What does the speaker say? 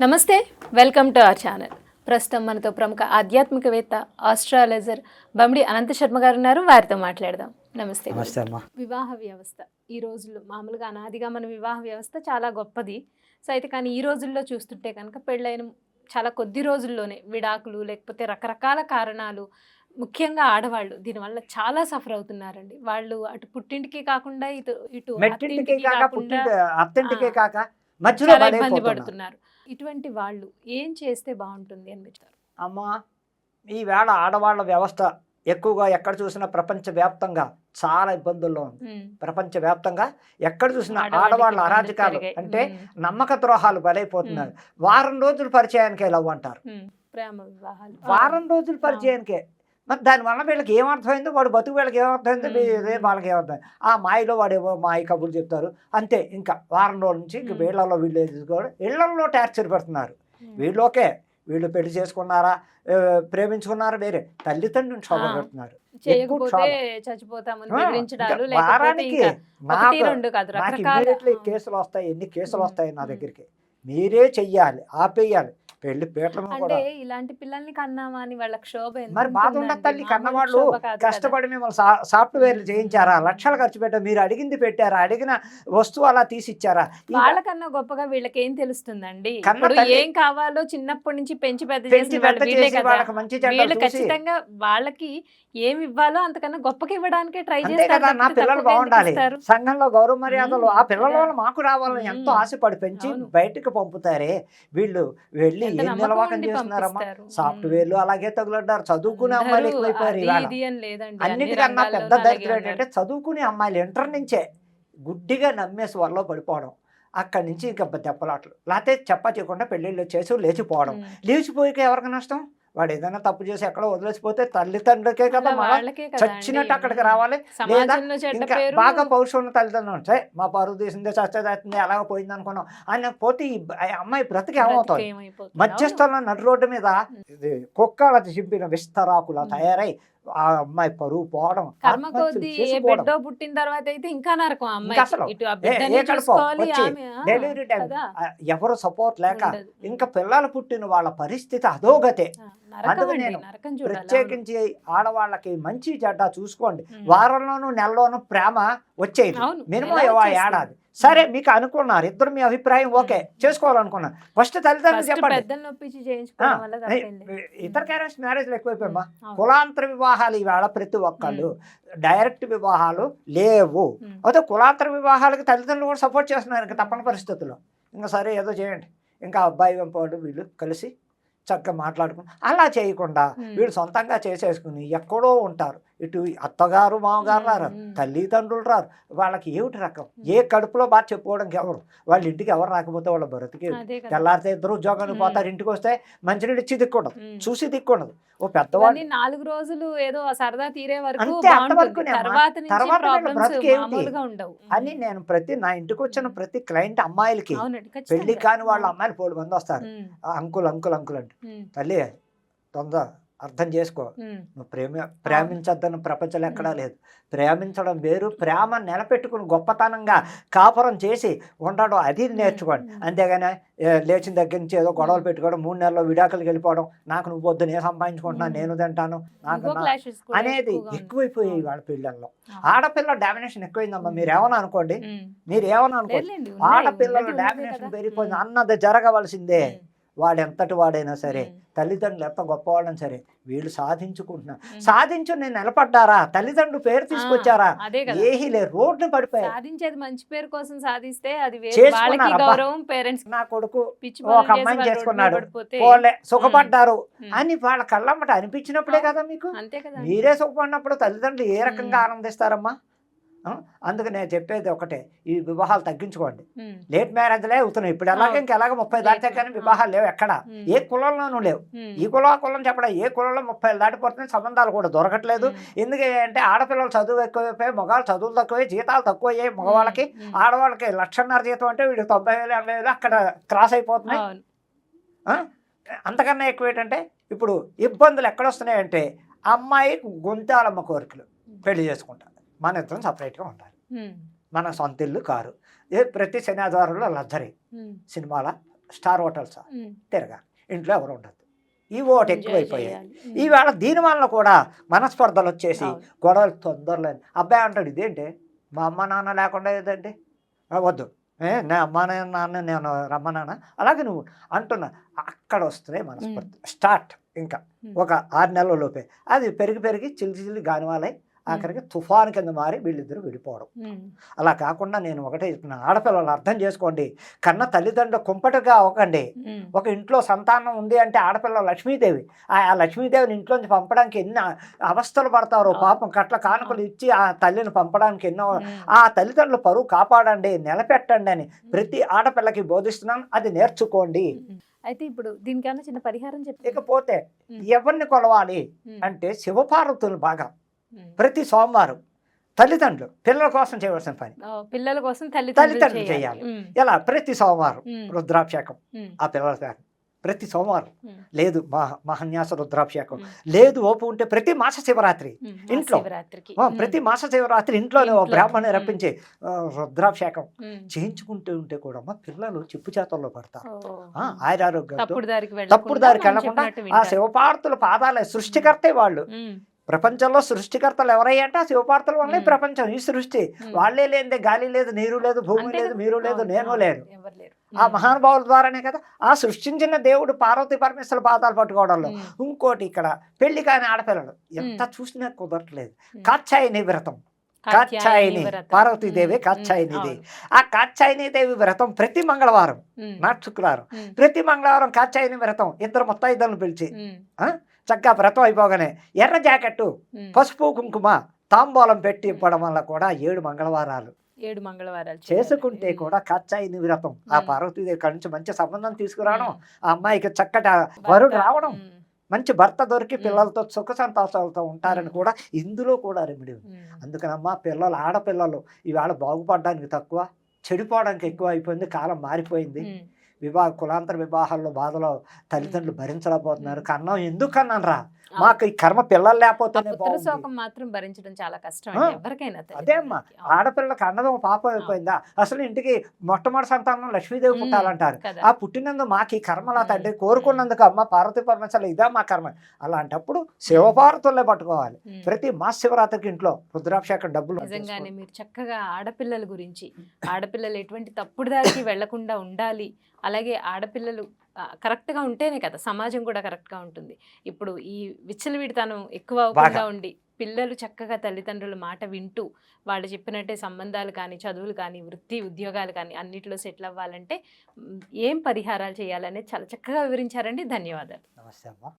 నమస్తే welcome to our channel. ప్రస్తుతం మనతో ప్రముఖ ఆధ్యాత్మికవేత్త ఆస్ట్రాలజర్ బమిడి అనంత శర్మ గారు ఉన్నారు. వారితో మాట్లాడదాం. నమస్తే. నమస్తే అమ్మా. వివాహ వ్యవస్థ. ఈ రోజుల్లో మామూలుగా అనాదిగా మన వివాహ వ్యవస్థ చాలా గొప్పది. సో అయితే కానీ ఈ రోజుల్లో చూస్తుంటే కనుక పెళ్ళైన చాలా కొద్ది రోజుల్లోనే విడాకులు లేకపోతే రకరకాల కారణాలు ముఖ్యంగా ఆడవాళ్ళు దీనివల్ల చాలా సఫర్ అవుతున్నారండి. వాళ్ళు అటు పుట్టింటికి కాకుండా ఇటు ఇటు అత్తింటికి కాక మధ్యలో ఇబ్బంది. పడుతున్నారు. ఇటువంటి వాళ్ళు ఏం చేస్తే బాగుంటుంది అనిపిస్తారు అమ్మా ఈవేళ ఆడవాళ్ళ వ్యవస్థ ఎక్కువగా ఎక్కడ చూసినా ప్రపంచవ్యాప్తంగా చాలా ఇబ్బందుల్లో ఉంది. ప్రపంచవ్యాప్తంగా ఎక్కడ చూసినా ఆడవాళ్ళ అరాజకాలు అంటే నమ్మక ద్రోహాలు బలైపోతున్నారు వారం రోజుల పరిచయానికే లవ్ అంటారు. ప్రేమ వివాహాలు. వారం రోజుల పరిచయానికే. మరి దానివల్ల వీళ్ళకి ఏమర్థమైందో వాడు బతుకు వీళ్ళకి ఏమర్థమైందో వాళ్ళకి ఏమర్థమైంది. ఆ మాయలో వాడు ఏవో మాయ కబుర్లు చెప్తారు. అంతే ఇంకా వారం రోజుల నుంచి ఇంక మ్మ్. వీళ్ళలో వీళ్ళు ఎదుర్కోవడం ఇళ్ళలో టార్చర్ పెడుతున్నారు. వీళ్ళు ఓకే వీళ్ళు పెళ్ళి చేసుకున్నారా? ప్రేమించుకున్నారా? వేరే తల్లిదండ్రులను శోభ ఆ. పెడుతున్నారు వారానికి నాకు కేసులు వస్తాయి ఎన్ని కేసులు. వస్తాయి నా. దగ్గరికి? మీరే చెయ్యాలి ఆపేయాలి. పెళ్ళి పీటల అంటే ఇలాంటి పిల్లల్ని కన్నామా అని వాళ్ళ క్షోభ మరి బాధ ఉండదు? తల్లి కన్నవాళ్ళు. కష్టపడి మిమ్మల్ని సాఫ్ట్వేర్లు చేయించారా లక్షలు ఖర్చు పెట్టారు మీరు అడిగింది పెట్టారా అడిగిన వస్తువు అలా తీసి ఇచ్చారా వాళ్ళకన్నా గొప్పగా వీళ్ళకి ఏం తెలుస్తుందండి ఏం కావాలో చిన్నప్పటి నుంచి పెంచి పెద్ద చేసి వాళ్ళకి మంచి వీళ్ళు ఖచ్చితంగా వాళ్ళకి ఏమి ఇవ్వాలో అంతకన్నా గొప్పకి ఇవ్వడానికే ట్రై చేస్తారు నా పిల్లలు బాగుండాలి? సంఘంలో గౌరవ మర్యాదలు ఆ. పిల్లల మాకు రావాలని ఎంతో. ఆశపడి పెంచి. బయటకు పంపుతారే వీళ్ళు వెళ్ళి ఏం నిలవకం చేస్తున్నారమ్మా. సాఫ్ట్వేర్లు అలాగే తగులడ్డారు. చదువుకునే అమ్మాయిలు ఎక్కువైపోయారు ఇవాళ. అన్నిటికన్నా పెద్ద దరిద్రం. ఏంటంటే చదువుకునే అమ్మాయిలు ఇంటర్ నుంచే గుడ్డిగా నమ్మేసి వల్ల పడిపోవడం అక్కడి నుంచి ఇంకా దెబ్బలాట్లు. లేకపోతే చెప్ప చేయకుండా పెళ్ళిళ్ళు చేసి లేచిపోవడం. లేచిపోయిక ఎవరికి నష్టం? వాడు ఏదైనా తప్పు చేసి ఎక్కడో వదిలేసిపోతే తల్లిదండ్రులకే కదా మన చచ్చినట్టు. అక్కడికి రావాలి చెడ్డ ఇంకా బాగా పౌరుషం ఉన్న తల్లిదండ్రులు ఉంటాయి మా పరువు తీసిందే చచ్చేదాచింది అలాగ పోయింది అనుకున్నాం ఆయన పోతే ఈ అమ్మాయి బ్రతికి ఏమవుతుంది? మధ్యస్థంలో నడు రోడ్డు మీద ఇది కుక్కల చింపిన విస్తరాకులా. తయారై ఆ అమ్మాయి పరువు పోవడం కర్మ ఆత్మహత్యలు కొద్దీ ఏ చేసుకోవడం. బిడ్డో పుట్టిన తర్వాత అయితే ఇంకా నరకం అమ్మాయి అసలు డెలివరీ టైం ఎవరు సపోర్ట్ లేక. ఇంకా పిల్లలు పుట్టిన వాళ్ళ పరిస్థితి అధోగతే అందుకు నేను ప్రత్యేకించి ఆడవాళ్ళకి మంచి చెడ్డ చూసుకోండి. వారంలోనూ నెలలోనూ ప్రేమ వచ్చేది. మినిమం? ఏడాది. సరే మీకు అనుకున్నారు. ఇద్దరు మీ అభిప్రాయం ఓకే చేసుకోవాలనుకున్నారు. ఫస్ట్ తల్లిదండ్రులు చెప్పండి. ఇతర క్యారెక్టర్స్ మ్యారేజ్లు ఎక్కువైపోయమ్మా. కులాంతర వివాహాలు ఈవేళ ప్రతి ఒక్కళ్ళు డైరెక్ట్ వివాహాలు లేవు. అయితే కులాంతర వివాహాలకు తల్లిదండ్రులు కూడా సపోర్ట్ చేస్తున్నారు ఇంకా తప్పని పరిస్థితుల్లో. ఇంకా సరే ఏదో చేయండి. ఇంకా అబ్బాయి వెంపవాడు వీళ్ళు కలిసి చక్కగా మాట్లాడుకుని అలా చేయకుండా. వీళ్ళు సొంతంగా చేసేసుకుని ఎక్కడో ఉంటారు. ఇటు అత్తగారు మామగారు రారు. తల్లిదండ్రులు రారు వాళ్ళకి ఏమిటి రకం? ఏ కడుపులో బాధ చెప్పుకోవడానికి ఎవరు? వాళ్ళ ఇంటికి ఎవరు రాకపోతే వాళ్ళ బ్రతికి. తెల్లారితే ఇద్దరు ఉద్యోగానికి. పోతారు ఇంటికి వస్తే మంచినీళ్ళు ఇచ్చి దిక్కుండదు. చూసి దిక్కుండదు. ఓ పెద్దవాడు ఇవన్నీ నాలుగు రోజులు ఏదో సరదా తీరే వరకు. తర్వాత అని నేను ప్రతి నా ఇంటికి వచ్చిన ప్రతి క్లయింట్ అమ్మాయిలకి పెళ్ళి. కాని వాళ్ళ అమ్మాయిలు పోడు మంది వస్తారు. అంకుల్ అంకుల్ అంకుల్ అంట. తల్లి తొందర అర్థం చేసుకో. నువ్వు ప్రేమ ప్రేమించొద్దన్న ప్రపంచంలో ఎక్కడా లేదు ప్రేమించడం వేరు ప్రేమ నిలబెట్టుకుని గొప్పతనంగా కాపురం చేసి ఉండడం అది నేర్చుకోండి. అంతేగాని లేచిన దగ్గర నుంచి ఏదో గొడవలు పెట్టుకోవడం మూడు నెలల్లో విడాకులకు వెళ్ళిపోవడం నాకు నువ్వు వద్దు నేను సంపాదించుకుంటున్నా. నేను తింటాను నాకు అనేది. ఎక్కువైపోయాయి. వాళ్ళ పిల్లల్లో. ఆడపిల్ల డామినేషన్ ఎక్కువైందమ్మా ఉమ్. మీరు ఏమని అనుకోండి ఉమ్. మీరు ఏమని అనుకోండి ఆడపిల్లల డామినేషన్. పెరిగిపోయింది అన్నది జరగవలసిందే ఉమ్, వాడు ఎంతటి వాడైనా సరే తల్లిదండ్రులు ఎంత గొప్పవాళ్ళని సరే వీళ్ళు సాధించుకుంటున్నారు ఉమ్. సాధించు నేను నిలబడ్డారా? తల్లిదండ్రులు పేరు తీసుకొచ్చారా? ఏహీ లేదు రోడ్డు పడిపోయారు. సాధించేది మంచి పేరు కోసం సాధిస్తే అది. గౌరవం పేరెంట్స్ నా కొడుకు ఒక అమ్మాయిని చేసుకున్నాడు. పోలే సుఖపడ్డారు. అని వాళ్ళ కళ్ళమ్మట అనిపించినప్పుడే కదా మీకు? మీరే సుఖపడినప్పుడు తల్లిదండ్రులు ఏ రకంగా. ఆనందిస్తారమ్మా? అందుకు నేను చెప్పేది ఒకటే ఈ వివాహాలు తగ్గించుకోండి. లేట్ మ్యారేజ్లే అవుతున్నాయి. ఇప్పుడు ఎలాగ అవును. ఇంకా ఎలాగ ముప్పై దాటితే కానీ వివాహాలు లేవు ఎక్కడ. ఏ కులంలోనూ లేవు. ఈ కులం ఆ కులం చెప్పడం ఏ కులంలో ముప్పై దాటిపోతున్నాయి సంబంధాలు కూడా దొరకట్లేదు. ఎందుకంటే ఆడపిల్లలు చదువు ఎక్కువైపోయి మగవాళ్ళు చదువులు తక్కువై జీతాలు తక్కువయ్యాయి మగవాళ్ళకి. ఉమ్, ఆడవాళ్ళకి లక్షన్నర జీతం అంటే వీడికి తొంభై వేలు ఎనభై వేలు అక్కడ క్రాస్ అయిపోతున్నాయి? అంతకన్నా ఎక్కువ ఏంటంటే ఇప్పుడు ఇబ్బందులు ఎక్కడొస్తున్నాయంటే అమ్మాయి గొంతాలమ్మ కోరికలు పెళ్ళి చేసుకుంటారు మన ఇద్దరం సపరేట్గా ఉండాలి. మన సొంత ఇల్లు కారు. ఏ ప్రతి శని ఆదివారంలో లగ్జరీ సినిమాల? Star hotels. తిరగాలి ఇంట్లో ఎవరు ఉండదు ఈ ఓటు ఎక్కువైపోయాయి. ఈవేళ దీని వలన కూడా మనస్పర్ధలు వచ్చేసి. గొడవలు తొందరలో. అబ్బాయి అంటాడు ఇదేంటి? మా అమ్మ నాన్న లేకుండా ఏదండి వద్దు. ఏ నా అమ్మ నాన్న నేను రమ్మనానా అలాగే నువ్వు అంటున్నా అక్కడ వస్తున్నాయి మనస్పర్ధ. స్టార్ట్ ఇంకా. ఒక ఆరు నెలల లోపే. అది పెరిగి పెరిగి చిల్లి చిల్లి గానివాలై ఆఖరికి తుఫాను కింద మారి వీళ్ళిద్దరూ విడిపోవడం. అలా కాకుండా నేను ఒకటే చెప్తున్నా ఆడపిల్లలు అర్థం చేసుకోండి కన్న తల్లిదండ్రులు కుంపటిగా అవ్వకండి. ఒక ఇంట్లో సంతానం ఉంది అంటే ఆడపిల్ల లక్ష్మీదేవి ఆ లక్ష్మీదేవిని ఇంట్లోంచి పంపడానికి ఎన్ని అవస్థలు పడతారో. పాపం కట్ల కానుకలు ఇచ్చి ఆ తల్లిని పంపడానికి ఎన్నో. ఆ తల్లిదండ్రుల పరువు కాపాడండి నిలబెట్టండి అని ప్రతి ఆడపిల్లకి బోధిస్తున్నాను అది నేర్చుకోండి. అయితే ఇప్పుడు దీనికన్నా చిన్న పరిహారం చెప్పి ఇకపోతే. ఎవరిని కొలవాలి అంటే శివపార్వతులు బాగా ప్రతి సోమవారం తల్లిదండ్రులు పిల్లల కోసం చేయవలసిన పని పిల్లల కోసం తల్లిదండ్రులు చేయాలి. ఎలా ప్రతి సోమవారం. రుద్రాభిషేకం. ఆ పిల్లల పేరు ప్రతి సోమవారం. లేదు మహ మహన్యాస రుద్రాభిషేకం. లేదు ఓపు ఉంటే ప్రతి మాస శివరాత్రి. ఇంట్లో. ప్రతి మాస శివరాత్రి ఇంట్లోనే ఓ ఇంట్లో. బ్రాహ్మణి. రప్పించి రుద్రాభిషేకం. చేయించుకుంటూ ఉంటే కూడా అమ్మ పిల్లలు చిప్పు చేతల్లో పడతారు ఓ. ఆ, ఆయురారోగ్యంతో తప్పుడు దారికి వెళ్ళకుండా ఆ శివపార్తుల పాదాలే సృష్టికర్తే వాళ్ళు ప్రపంచంలో సృష్టికర్తలు ఎవరయ్యా అంటే ఆ శివపార్తుల వల్లే. ప్రపంచం ఈ సృష్టి. వాళ్ళే లేనిదే గాలి లేదు నీరు లేదు భూమి లేదు మీరు లేదు నేను లేరు లేరు. ఆ మహానుభావుల ద్వారానే కదా ఆ సృష్టించిన దేవుడు పార్వతీ పరమేశ్వర పాదాలు పట్టుకోవడంలో. ఇంకోటి ఇక్కడ పెళ్ళి కాని ఆడపిల్లలు. ఎంత. చూసినా కుదరట్లేదు. ఉమ్. కాచ్చాయని వ్రతం. కాత్యాయని. పార్వతీదేవి. కాత్యాయనిది. ఆ కాచ్యాయని దేవి వ్రతం ప్రతి మంగళవారం. నాట్ శుక్రవారం. ప్రతి మంగళవారం కాచ్యాయని వ్రతం ఇద్దరు ముత్తైదులను పిలిచి. చక్కగా వ్రతం అయిపోగానే ఎర్ర జాకెట్టు. పసుపు కుంకుమ తాంబూలం పెట్టి ఇవ్వడం వల్ల కూడా ఏడు మంగళవారాలు ఏడు మంగళవారాలు. చేసుకుంటే. కూడా ఖర్చాయిని వ్రతం ఆ. పార్వతీదేవి నుంచి మంచి సంబంధం తీసుకురావడం. ఆ అమ్మాయికి చక్కటి వరుడు. రావడం. మంచి భర్త దొరికి. పిల్లలతో సుఖ సంతోషాలతో ఉంటారని. కూడా ఇందులో కూడా రెమెడీ ఉంది. అందుకనమ్మా పిల్లలు ఆడపిల్లలు ఇవాళ బాగుపడడానికి తక్కువ చెడిపోవడానికి ఎక్కువ అయిపోయింది కాలం మారిపోయింది. వివాహ కులాంతర వివాహాల్లో బాధలో తల్లిదండ్రులు భరించలేకపోతున్నారు. కన్నం ఎందుకు కన్నాను రా. మాకు ఈ కర్మ పిల్లలు శోకం మాత్రం భరించడం చాలా కష్టం ఎవరికైనా అదే అమ్మా. ఆడపిల్లకి అన్నదం పాపం అయిపోయిందా? అసలు ఇంటికి మొట్టమొదటి సంతానం లక్ష్మీదేవి. పుట్టాలంటారు. ఆ పుట్టినందు మాకు ఈ కర్మలా. తండ్రి కోరుకున్నందుకు అమ్మ పార్వతీ పరమేశ్వరులు ఇదా మా కర్మ. అలాంటప్పుడు శివపార్వతులే పట్టుకోవాలి. ప్రతి మాస శివరాత్రికి ఇంట్లో రుద్రాభిషేకం డబ్బులు నిజంగానే మీరు చక్కగా ఆడపిల్లల గురించి ఆడపిల్లలు ఎటువంటి తప్పుడు దారికి వెళ్ళకుండా ఉండాలి. అలాగే ఆడపిల్లలు కరెక్ట్గా ఉంటేనే కదా సమాజం కూడా కరెక్ట్గా ఉంటుంది. ఇప్పుడు ఈ విచ్చలవిడితనం ఎక్కువ అవ్వకుండా ఉండి పిల్లలు చక్కగా తల్లిదండ్రుల మాట వింటూ వాళ్ళు చెప్పినట్టే సంబంధాలు కానీ చదువులు కానీ వృత్తి ఉద్యోగాలు కానీ అన్నిటిలో సెటిల్ అవ్వాలంటే ఏం పరిహారాలు చేయాలనేది చాలా చక్కగా వివరించారండి. ధన్యవాదాలు. నమస్తే అమ్మా.